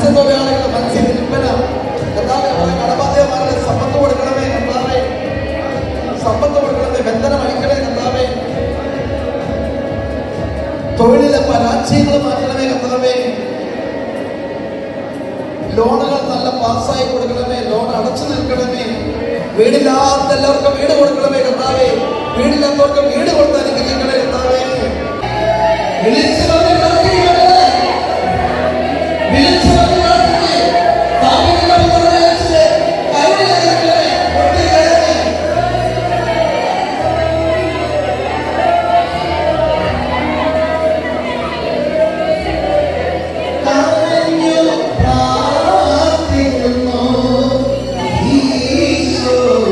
മത്സ്യത്തൊഴിലാളികൾ മത്സ്യവിൽപ്പന കർത്താവെ അവരുടെ കടബാധ്യമാരുടെ സമ്പത്ത് കൊടുക്കണമേ കർത്താവെ സമ്പത്ത് കൊടുക്കണമേ ബന്ധനം അടിക്കണേ കർത്താവെ തൊഴിലിലെ പരാജയങ്ങൾ മാറ്റണമേ കർത്താവെ ലോണുകൾ നല്ല പാസ്സായി കൊടുക്കണമേ ലോൺ അടച്ചു നിൽക്കണമേ. വീടില്ലാത്ത എല്ലാവർക്കും വീട് കൊടുക്കണമേ കർത്താവേ വീടില്ലാത്തവർക്ക് വീട് കൊടുത്ത് അനുഗ്രഹിക്കണേ കർത്താവേ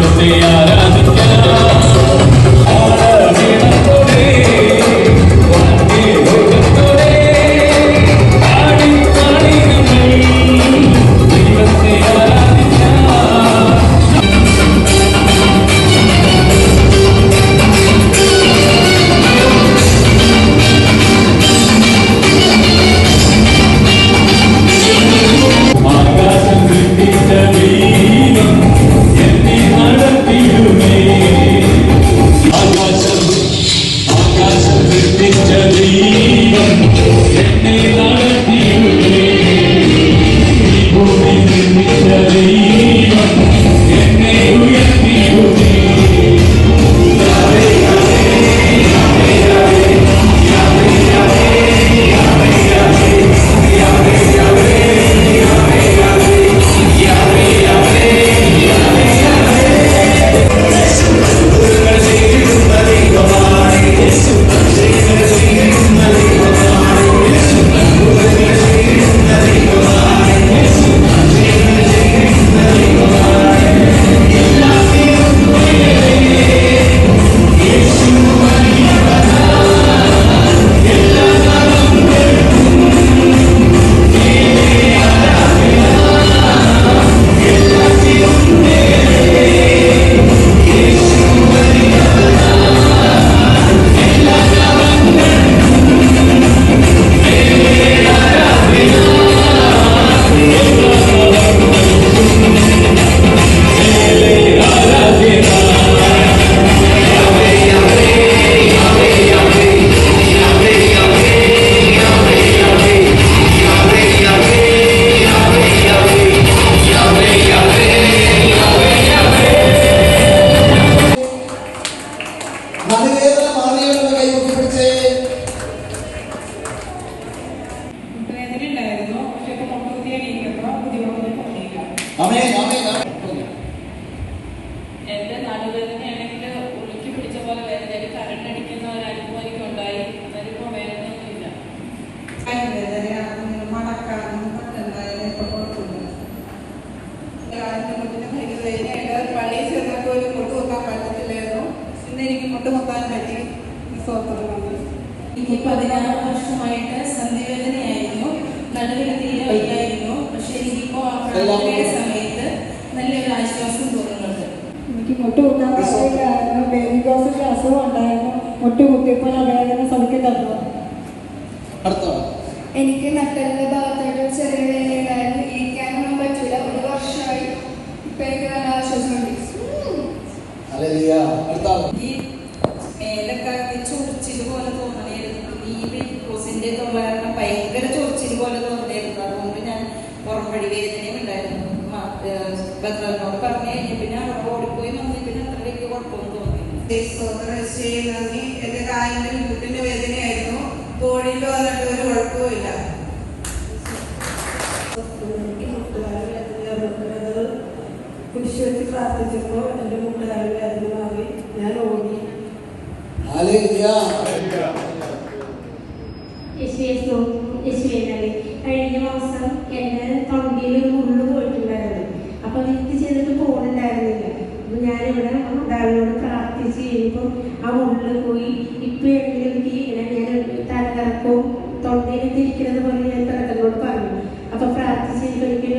don't see us. എന്റെ നടുവേദനയാണെങ്കിൽ ഉളുക്കി പിടിച്ച പോലെ വേദന കറണ്ട് അടിക്കുന്ന ഒരു അനുഭവം എനിക്ക് ഉണ്ടായി അതിലിപ്പോ വേദനയൊന്നുമില്ല പള്ളിയിൽ ചെന്നപ്പോൾ ഒരു മുട്ട് കുത്താൻ പറ്റത്തില്ലായിരുന്നു. ഇന്ന് എനിക്ക് മുട്ട് കുത്താൻ പറ്റി. ഈ സ്വത്തുള്ളത് എനിക്ക് പതിനാറ് വർഷമായിട്ട് സന്ധിവേദനയായിരുന്നു. നടുവിന് തീരെ വയ്യായിരുന്നു. പക്ഷെ എനിക്കിപ്പോ സമയത്ത് നല്ലൊരു ആശ്വാസം തോന്നുന്നുണ്ട്. എനിക്ക് മുട്ട് കുത്താൻ ബേബിക്കോസിന്റെ അസുഖം ഉണ്ടായിരുന്നു. മുട്ട് കുത്തിയപ്പോൾ നന്ദി എന്റെ കാലിന്റെ മുട്ടിന്റെ വേദനയായിരുന്നു. വന്നിട്ട് ഒരു കുഴപ്പമില്ല കുരിശ് വെച്ച് പ്രാർത്ഥിച്ചപ്പോൾ എന്റെ മുട്ടുകാരി വേദന മാറി. ഞാൻ ഓടി. കഴിഞ്ഞ മാസം എന്റെ തൊണ്ടയിൽ ഒരു മുള്ളു പോയിട്ടുണ്ടായിരുന്നു. അപ്പൊ എനിക്ക് ഞാനിവിടെ മാതാവിനോട് പ്രാർത്ഥിച്ച് കഴിയുമ്പോൾ ആ ഉള്ളിൽ പോയി ഇപ്പൊ എനിക്ക് ഇങ്ങനെ ഞാൻ തലകറക്കവും തൊണ്ടയിൽ തിരിക്കുന്നത് പോലെ ഞാൻ തലകളോട് പറഞ്ഞു. അപ്പൊ പ്രാർത്ഥിച്ച് കഴിയുമ്പോൾ എനിക്ക്